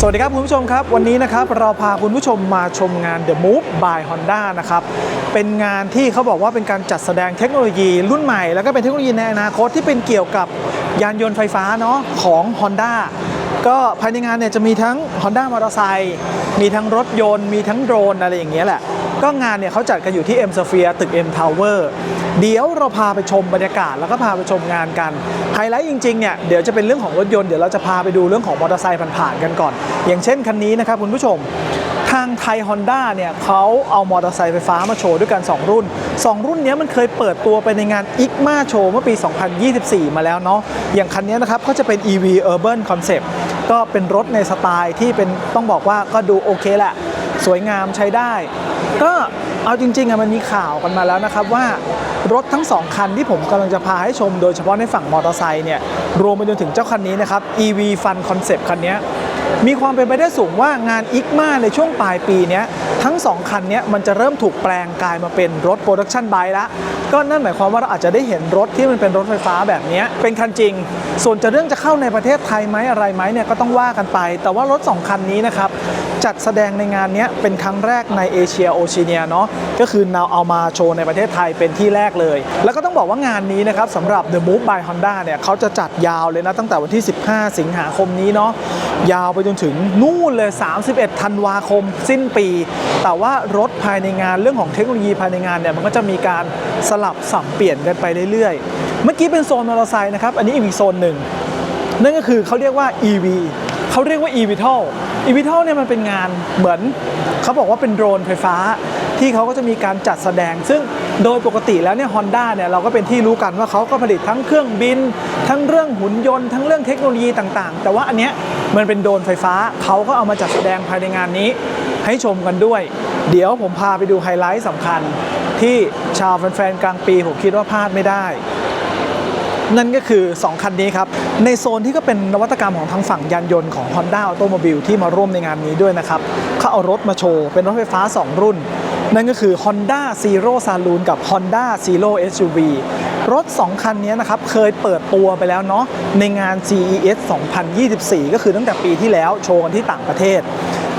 สวัสดีครับคุณผู้ชมครับ วันนี้นะครับเราพาคุณผู้ชมมาชมงาน The Move by Honda นะครับเป็นงานที่เขาบอกว่าเป็นการจัดแสดงเทคโนโลยีรุ่นใหม่ แล้วก็เป็นเทคโนโลยีในอนาคตที่เป็นเกี่ยวกับยานยนต์ไฟฟ้าเนาะของ Honda ก็ภายในงานเนี่ยจะมีทั้ง Honda มอเตอร์ไซค์มีทั้งรถยนต์ มีทั้งโดรนอะไรอย่างเงี้ยแหละ ก็งานเนี่ยเขาจัดกันอยู่ที่ M Sphere ตึก M Tower เดี๋ยวเราพาไปชมบรรยากาศแล้วก็พาไปชมงานกัน ไฮไลท์จริงๆเนี่ยเดี๋ยวจะเป็นเรื่องของรถยนต์เดี๋ยวเราจะพาไปดูเรื่องของมอเตอร์ไซค์ผ่านๆกันก่อน อย่างเช่นคันนี้นะครับคุณผู้ชมทางไทย Honda เนี่ยเขาเอามอเตอร์ไซค์ไฟฟ้ามาโชว์ด้วยกัน 2 รุ่น 2 รุ่นเนี้ยมันเคยเปิดตัวไปในงาน ICMA Show เมื่อปี 2024 มาแล้วเนาะอย่างคันนี้นะครับก็จะเป็น EV Urban Concept ก็เป็นรถในสไตล์ที่เป็นต้องบอกว่าก็ดูโอเคแหละ สวยงามใช้ได้ ก็เอาจริงๆอะมันมีข่าวกันมาแล้วนะครับว่ารถทั้ง 2 คันที่ผมกำลังจะพาให้ชม โดยเฉพาะในฝั่งมอเตอร์ไซค์เนี่ยรวมไปจนถึงเจ้าคันนี้นะครับ EV Fun Concept คันนี้มีความเป็นไปได้สูงว่างานอิกมาในช่วงปลายปีนี้ทั้ง 2 คันนี้มันจะเริ่มถูกแปลงกลายมาเป็นรถโปรดักชันไบค์ละก็นั่นหมายความว่าเราอาจจะได้เห็นรถที่มันเป็นรถไฟฟ้าแบบนี้เป็นคันจริง ส่วนจะเรื่องจะเข้าในประเทศไทยไหมอะไรไหมเนี่ยก็ต้องว่ากันไป แต่ว่ารถ 2 คันนี้นะครับ จัดแสดงในงานนี้เป็นครั้งแรกในเอเชียโอเชียเนียเนาะก็คือนาเอามาโชว์ในประเทศไทยเป็นที่แรกเลย แล้วก็ต้องบอกว่างานนี้นะครับสำหรับ The Move by Honda เนี่ยเขาจะจัดยาวเลยนะตั้งแต่วันที่ 15 สิงหาคมนี้เนาะยาวไปจนถึงนู่นเลย 31 ธันวาคม สิ้นปี แต่ว่ารถภายในงานเรื่องของเทคโนโลยีภายในงานเนี่ยมันก็จะมีการสลับสับเปลี่ยนกันไปเรื่อยๆ เมื่อกี้เป็นโซนมอเตอร์ไซค์นะครับอันนี้อีกโซนหนึ่งนั่นก็คือเขาเรียกว่า EV เขาเรียกว่า eVTOL eVTOL เนี่ยมันเป็นงานเหมือนเขาบอกว่าเป็นโดรนไฟฟ้า ที่เขาก็จะมีการจัดแสดง ซึ่งโดยปกติแล้วเนี่ยฮอนด้าเนี่ยเราก็เป็นที่รู้กันว่าเขาก็ผลิตทั้งเครื่องบิน ทั้งเรื่องหุ่นยนต์ทั้งเรื่องเทคโนโลยีต่างๆ แต่ว่าอันเนี้ยมันเป็นโดรนไฟฟ้าเขาก็เอามาจัดแสดงภายในงานนี้ ให้ชมกันด้วย เดี๋ยวผมพาไปดูไฮไลท์สำคัญ ที่ชาวแฟนๆกลางปีผมคิดว่าพลาดไม่ได้ นั่นก็คือ 2 คันนี้ครับ ในโซนที่ก็เป็นนวัตกรรมของทางฝั่งยานยนต์ของ Honda Automobile ที่มาร่วมในงานนี้ด้วยนะครับเขาเอารถมาโชว์ เป็นรถไฟฟ้า 2 รุ่น นั่นก็คือ Honda Zero Saloon กับ Honda Zero SUV รถ 2 คันนี้นะครับ เคยเปิดตัวไปแล้วเนาะในงาน CES 2024 ก็คือตั้งแต่ปีที่แล้วโชว์กันที่ต่างประเทศ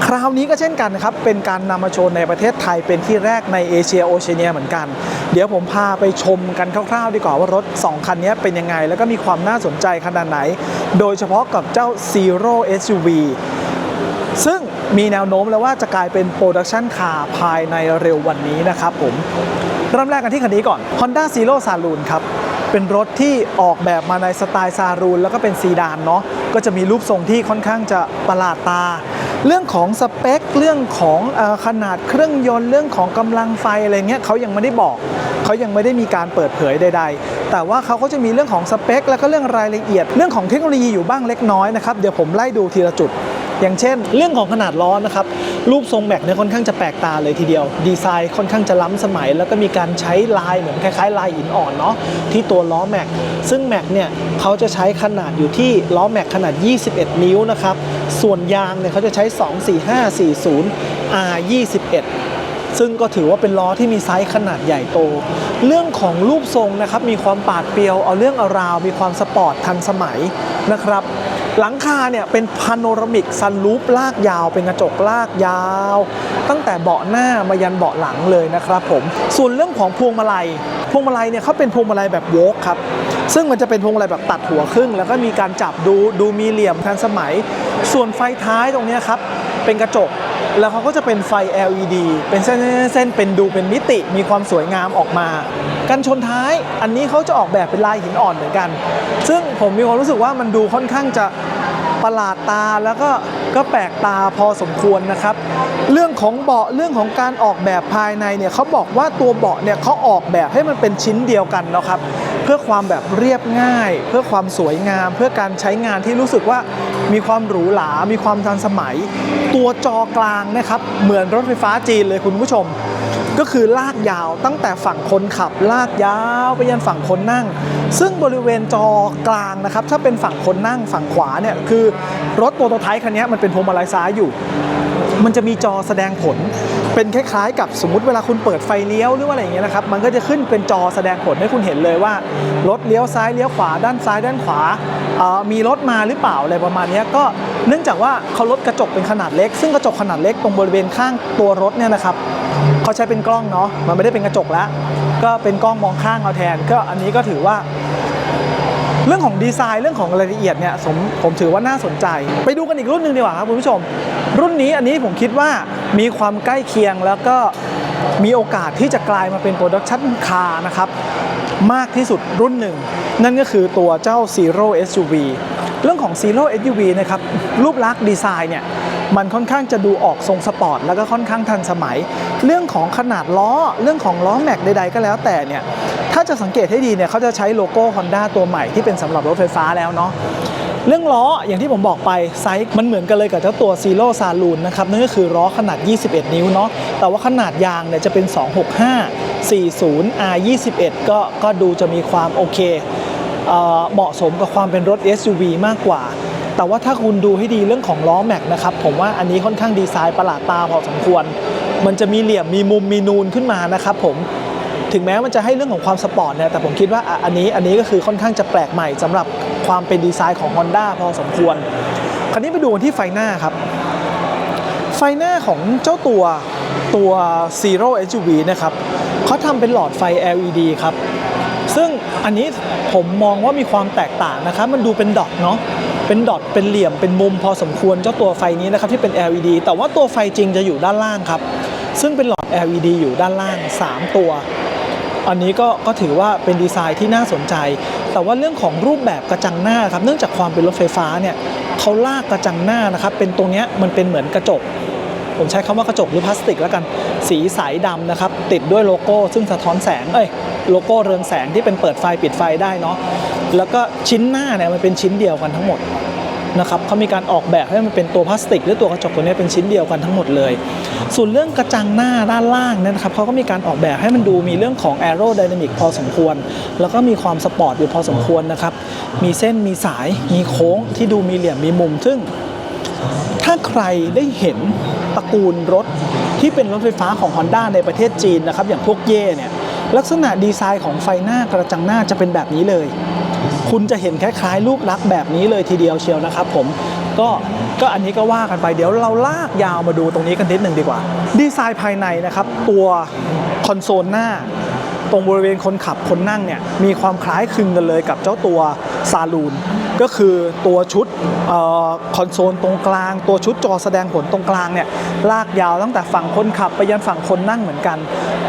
คราวนี้ก็เช่นกันครับ เป็นการนำมาโชว์ในประเทศไทยเป็นที่แรกในเอเชียโอเชียเนียเหมือนกัน เดี๋ยวผมพาไปชมกันคร่าวๆ ดีกว่าว่ารถ 2 คันนี้เป็นยังไง แล้วก็มีความน่าสนใจขนาดไหน โดยเฉพาะกับเจ้า Zero SUV ซึ่งมีแนวโน้มแล้วว่าจะกลายเป็นโปรดักชันคาร์ภายในเร็ววันนี้นะครับผม เริ่มแรกกันที่คันนี้ก่อน Honda Zero Saloon ครับ เป็นรถที่ออกแบบมาในสไตล์ซารูนแล้วก็เป็นซีดานเนาะก็จะมีรูปทรงที่ค่อนข้างจะประหลาดตา เรื่องของสเปค เรื่องของอขนาดเครื่องยนต์เรื่องของกำลังไฟอะไรเงี้ยเขายังไม่ได้บอกเขายังไม่ได้มีการเปิดเผยใด ๆ แต่ว่าเขาก็จะมีเรื่องของสเปค แล้วก็เรื่องรายละเอียด เรื่องของเทคโนโลยีอยู่บ้างเล็กน้อยนะครับเดี๋ยวผมไล่ดูทีละจุด อย่างเช่น เรื่องของขนาดล้อนะครับรูปทรงแม็กเนี่ยค่อนข้างจะแปลกตาเลยทีเดียว ดีไซน์ค่อนข้างจะล้ำสมัย แล้วก็มีการใช้ลายเหมือนคล้ายๆ ลายหินอ่อนเนาะที่ตัวล้อแม็กซึ่งแม็กเนี่ยเขาจะใช้ขนาดอยู่ที่ล้อแม็กขนาด 21 นิ้วนะครับส่วนยางเนี่ยเขาจะใช้ 24540 R 21 ซึ่งก็ถือว่าเป็นล้อที่มีไซส์ขนาดใหญ่โต เรื่องของรูปทรงนะครับมีความปาดเปรียว เอาเรื่องเอาราว มีความสปอร์ตทันสมัยนะครับ หลังคาเนี่ยเป็นพาโนรามิกซันรูปลากยาว เป็นกระจกลากยาว ตั้งแต่เบาะหน้ามายันเบาะหลังเลยนะครับผม ส่วนเรื่องของพวงมาลัย พวงมาลัยเนี่ยเขาเป็นพวงมาลัยแบบโวกครับ ซึ่งมันจะเป็นพวงมาลัยแบบตัดหัวครึ่ง แล้วก็มีการจับดูดูมีเหลี่ยมทันสมัย ส่วนไฟท้ายตรงนี้ครับเป็นกระจกแล้วเขาก็จะเป็นไฟ LED เป็นเส้นเส้นเป็นดูเป็นมิติมีความสวยงามออกมา กันชนท้ายอันนี้เขาจะออกแบบเป็นลายหินอ่อนเหมือนกัน ซึ่งผมมีความรู้สึกว่ามันดูค่อนข้างจะ ประหลาดตาแล้วก็ก็แปลกตาพอสมควรนะครับ เรื่องของเบาะเรื่องของการออกแบบภายในเนี่ยเขาบอกว่าตัวเบาะเนี่ยเขาออกแบบให้มันเป็นชิ้นเดียวกันนะครับเพื่อความแบบเรียบง่าย เพื่อความสวยงาม เพื่อการใช้งานที่รู้สึกว่ามีความหรูหรา มีความทันสมัย ตัวจอกลางนะครับเหมือนรถไฟฟ้าจีนเลยคุณผู้ชม ก็คือลากยาวตั้งแต่ฝั่งคนขับลากยาวไปยันฝั่งคนนั่ง ซึ่งบริเวณจอกลางนะครับ ถ้าเป็นฝั่งคนนั่งฝั่งขวาเนี่ยคือรถโปรโตไทป์คันนี้มันเป็นพวงมาลัยซ้ายอยู่ มันจะมีจอแสดงผลเป็นคล้ายๆกับสมมติเวลาคุณเปิดไฟเลี้ยวหรือว่าอะไรอย่างเงี้ยนะครับ มันก็จะขึ้นเป็นจอแสดงผลให้คุณเห็นเลยว่ารถเลี้ยวซ้ายเลี้ยวขวาด้านซ้ายด้านขวา มีรถมาหรือเปล่าอะไรประมาณนี้ก็เนื่องจากว่าเขาลดกระจกเป็นขนาดเล็ก ซึ่งกระจกขนาดเล็กตรงบริเวณข้างตัวรถเนี่ยนะครับ เขาใช้เป็นกล้องเนาะมันไม่ได้เป็นกระจกแล้ว ก็เป็นกล้องมองข้างเอาแทน ก็อันนี้ก็ถือว่า เรื่องของดีไซน์เรื่องของรายละเอียดเนี่ยผมผมถือว่าน่าสนใจ ไปดูกันอีกรุ่นหนึ่งดีกว่าครับคุณผู้ชม รุ่นนี้อันนี้ผมคิดว่ามีความใกล้เคียงแล้วก็มีโอกาสที่จะกลายมาเป็นโปรดักชั่นคาร์นะครับมากที่สุดรุ่นหนึ่ง นั่นก็คือตัวเจ้า Zero SUV เรื่องของ Zero SUV นะครับรูปลักษณ์ดีไซน์เนี่ย มันค่อนข้างจะดูออกทรงสปอร์ตแล้วก็ค่อนข้างทันสมัย เรื่องของขนาดล้อเรื่องของล้อแม็กใดๆก็แล้วแต่เนี่ยถ้าจะสังเกตให้ดีเนี่ยเขาจะใช้โลโก้ Honda ตัวใหม่ที่เป็นสำหรับรถไฟฟ้าแล้วเนาะเรื่องล้ออย่างที่ผมบอกไปไซส์มันเหมือนกันเลยกับเจ้าตัว Zero Saloon นะครับนั่นก็คือล้อขนาด 21 นิ้วเนาะแต่ว่าขนาดยางเนี่ยจะเป็น 265 40 R 21ก็ก็ดูจะมีความโอเคเออเหมาะสมกับความเป็นรถ SUV มากกว่า แต่ว่าถ้าคุณดูให้ดีเรื่องของล้อแม็กนะครับผมว่าอันนี้ค่อนข้างดีไซน์ประหลาดตาพอสมควร มันจะมีเหลี่ยมมีมุมมีนูนขึ้นมานะครับผมถึงแม้มันจะให้เรื่องของความสปอร์ตเนี่ยแต่ผมคิดว่าอันนี้อันนี้ก็คือค่อนข้างจะแปลกใหม่สำหรับความเป็นดีไซน์ของ Honda พอสมควร คราวนี้ไปดูกันที่ไฟหน้าครับ ไฟหน้าของเจ้าตัวตัว Zero SUV นะครับเขาทำเป็นหลอดไฟ LED ครับ ซึ่งอันนี้ผมมองว่ามีความแตกต่างนะครับ มันดูเป็นดอทเนาะ เป็นดอทเป็นเหลี่ยมเป็นมุมพอสมควรเจ้าตัวไฟนี้นะครับที่เป็น LED แต่ว่าตัวไฟจริงจะอยู่ด้านล่างครับ ซึ่งเป็นหลอด LED อยู่ด้านล่าง 3 ตัว อันนี้ก็ก็ถือว่าเป็นดีไซน์ที่น่าสนใจ แต่ว่าเรื่องของรูปแบบกระจังหน้าครับเนื่องจากความเป็นรถไฟฟ้าเนี่ยเขาลากกระจังหน้านะครับเป็นตรงนี้มันเป็นเหมือนกระจก ผมใช้คำว่ากระจกหรือพลาสติกแล้วกัน สีใสดำนะครับติดด้วยโลโก้ซึ่งสะท้อนแสงเอ้ย โลโก้เรืองแสงที่เป็นเปิดไฟปิดไฟได้เนาะแล้วก็ชิ้นหน้าเนี่ยมันเป็นชิ้นเดียวกันทั้งหมดนะครับเขามีการออกแบบให้มันเป็นตัวพลาสติก หรือตัวกระจกตัวนี้เป็นชิ้นเดียวกันทั้งหมดเลย ส่วนเรื่องกระจังหน้าด้านล่างเนี่ยนะครับเขาก็มีการออกแบบให้มันดูมีเรื่องของ a e r o d y n a m i c พอสมควร แล้วก็มีความสปอร์ตอยู่พอสมควรนะครับ มีเส้นมีสายมีโค้งที่ดูมีเหลี่ยมมีมุม ซึ่ง ถ้าใครได้เห็นตระกูลรถที่เป็นรถไฟฟ้าของ Honda ในประเทศจีนนะครับอย่างพวกเย่เนี่ย ลักษณะดีไซน์ของไฟหน้ากระจังหน้าจะเป็นแบบนี้เลย คุณจะเห็นคล้ายๆรูปลักษณ์แบบนี้เลยทีเดียวเชียวนะครับผมก็ก็อันนี้ก็ว่ากันไปเดี๋ยวเราลากยาวมาดูตรงนี้กันนิดหนึ่งดีกว่า ดีไซน์ภายในนะครับ ตัวคอนโซลหน้า ตรงบริเวณคนขับคนนั่งเนี่ยมีความคล้ายคลึงกันเลยกับเจ้าตัวซาลูน ก็คือตัวชุดออคอนโซลตรงกลาง ตัวชุดจอแสดงผลตรงกลางเนี่ยลากยาวตั้งแต่ฝั่งคนขับไปยันฝั่งคนนั่งเหมือนกัน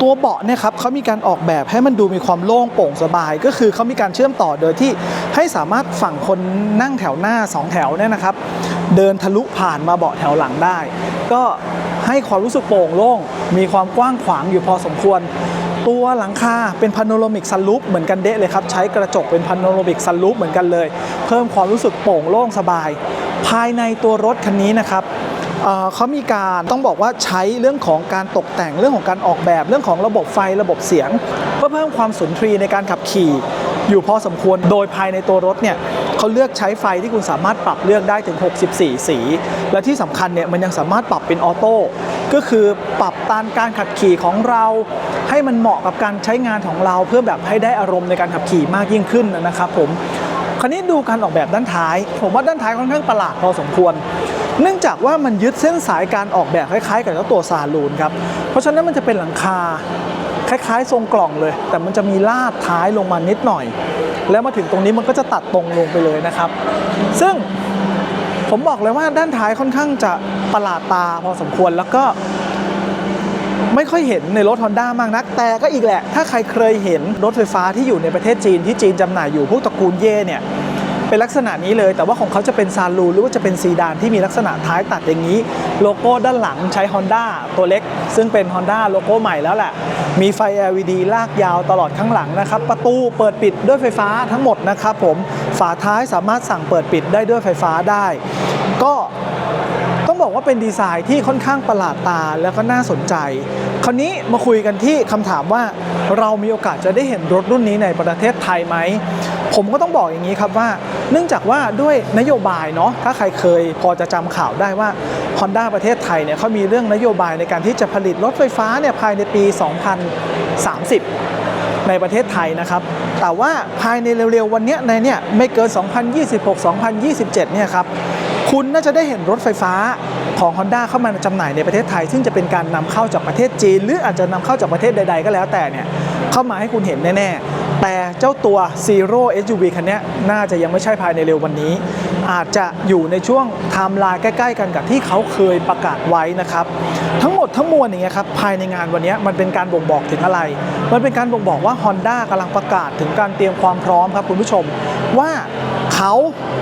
ตัวเบาะเนี่ยครับเขามีการออกแบบให้มันดูมีความโล่งโปร่งสบาย ก็คือเขามีการเชื่อมต่อโดยที่ให้สามารถฝั่งคนนั่งแถวหน้าสองแถวเนี่ยนะครับ เดินทะลุผ่านมาเบาะแถวหลังได้ ก็ให้ความรู้สึกโปร่งโล่งมีความกว้างขวางอยู่พอสมควร ตัวหลังคาเป็นพาโนโรมิกซันลูปเหมือนกันเดะเลยครับ ใช้กระจกเป็นพาโนโรมิกซันลูปเหมือนกันเลย เพิ่มความรู้สึกโปร่งโล่งสบาย ภายในตัวรถคันนี้นะครับเเขามีการต้องบอกว่าใช้เรื่องของการตกแต่งเรื่องของการออกแบบเรื่องของระบบไฟระบบเสียง เพื่อเพิ่มความสุนทรีในการขับขี่อยู่พอสมควรโดยภายในตัวรถเนี่ยเขาเลือกใช้ไฟที่คุณสามารถปรับเลือกได้ถึง 64 สี และที่สำคัญเนี่ยมันยังสามารถปรับเป็นออโต้ ก็คือปรับตามการขับขี่ของเราให้มันเหมาะกับการใช้งานของเราเพื่อแบบให้ได้อารมณ์ในการขับขี่มากยิ่งขึ้นนะครับผมคราวนี้ดูการออกแบบด้านท้าย ผมว่าด้านท้ายค่อนข้างประหลาดพอสมควร เนื่องจากว่ามันยึดเส้นสายการออกแบบคล้ายๆ กับเจ้าตัวซาลูนครับเพราะฉะนั้นมันจะเป็นหลังคาคล้ายๆ ทรงกล่องเลย แต่มันจะมีลาดท้ายลงมานิดหน่อย แล้วมาถึงตรงนี้มันก็จะตัดตรงลงไปเลยนะครับ ซึ่งผมบอกเลยว่าด้านท้ายค่อนข้างจะ ประหลาดตาพอสมควรแล้วก็ไม่ค่อยเห็นในรถ Honda มากนัก แต่ก็อีกแหละ ถ้าใครเคยเห็นรถไฟฟ้าที่อยู่ในประเทศจีนที่จีนจำหน่ายอยู่พวกตระกูลเย่เนี่ยเป็นลักษณะนี้เลย แต่ว่าของเขาจะเป็นซาลูหรือว่าจะเป็นซีดานที่มีลักษณะท้ายตัดอย่างนี้ โลโก้ด้านหลังใช้ Honda ตัวเล็ก ซึ่งเป็น Honda โลโก้ใหม่แล้วแหละ มีไฟ LED ลากยาวตลอดข้างหลังนะครับ ประตูเปิดปิดด้วยไฟฟ้าทั้งหมดนะครับผมฝาท้ายสามารถสั่งเปิดปิดได้ด้วยไฟฟ้าได้ ก็ บอกว่าเป็นดีไซน์ที่ค่อนข้างประหลาดตาแล้วก็น่าสนใจ คราวนี้มาคุยกันที่คำถามว่าเรามีโอกาสจะได้เห็นรถรุ่นนี้ในประเทศไทยไหม ผมก็ต้องบอกอย่างนี้ครับว่า เนื่องจากว่าด้วยนโยบายเนาะถ้าใครเคยพอจะจำข่าวได้ว่า Honda ประเทศไทยเนี่ยเขามีเรื่องนโยบายในการที่จะผลิตรถไฟฟ้าเนี่ยภายในปี 2030 ในประเทศไทยนะครับแต่ว่าภายในเร็วๆวันเนี้ยในเนี่ยไม่เกิน 2026-2027 เนี่ยครับคุณน่าจะได้เห็นรถไฟฟ้า ของ Honda เข้ามาจำหน่ายในประเทศไทย ซึ่งจะเป็นการนำเข้าจากประเทศจีน หรืออาจจะนำเข้าจากประเทศใด ๆ ก็แล้วแต่เนี่ยเข้ามาให้คุณเห็นแน่ๆ แต่เจ้าตัว Zero SUV คันนี้น่าจะยังไม่ใช่ภายในเร็ววันนี้ อาจจะอยู่ในช่วงไทม์ไลน์ใกล้ ๆ กันกับที่เขาเคยประกาศไว้นะครับ ทั้งหมดทั้งมวลอย่างเงี้ยครับภายในงานวันนี้มันเป็นการบ่งบอกถึงอะไร มันเป็นการบ่งบอกว่า Honda กำลังประกาศถึงการเตรียมความพร้อมครับคุณผู้ชมว่า เขา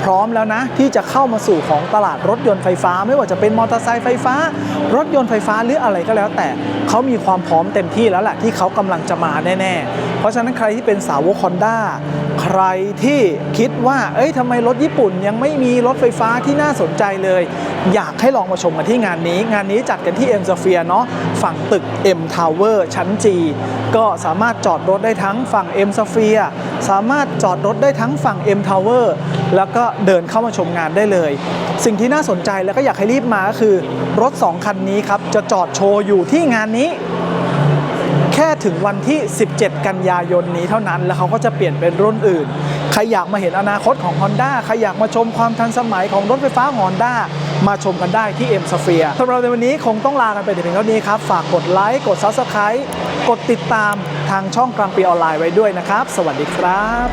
พร้อมแล้วนะ ที่จะเข้ามาสู่ของตลาดรถยนต์ไฟฟ้า ไม่ว่าจะเป็นมอเตอร์ไซค์ไฟฟ้า รถยนต์ไฟฟ้าหรืออะไรก็แล้วแต่เขามีความพร้อมเต็มที่แล้วแหละที่เขากำลังจะมาแน่ ๆ เพราะฉะนั้นใครที่เป็นสาวกคอนด้า ใครที่คิดว่า เอ้ยทำไมรถญี่ปุ่นยังไม่มีรถไฟฟ้าที่น่าสนใจเลย อยากให้ลองมาชมกันที่งานนี้ งานนี้จัดกันที่ M Sphere เนาะฝั่งตึก M Tower ชั้น G ก็สามารถจอดรถได้ทั้งฝั่ง M Sphere สามารถจอดรถได้ทั้งฝั่ง M Tower แล้วก็เดินเข้ามาชมงานได้เลย สิ่งที่น่าสนใจแล้วก็อยากให้รีบมาก็คือ รถ 2 คันนี้ครับ จะจอดโชว์อยู่ที่งานนี้ แค่ถึงวันที่ 17 กันยายนนี้เท่านั้น แล้วเขาก็จะเปลี่ยนเป็นรุ่นอื่น ใครอยากมาเห็นอนาคตของ Honda ใครอยากมาชมความทันสมัยของรถไฟฟ้า Honda มาชมกันได้ที่ M Sphere สำหรับในวันนี้คงต้องลากันไปแต่เพียงเท่านี้ครับ ฝากกดไลค์ กด Subscribe กดติดตามทางช่องกลางปีออนไลน์ไว้ด้วยนะครับ สวัสดีครับ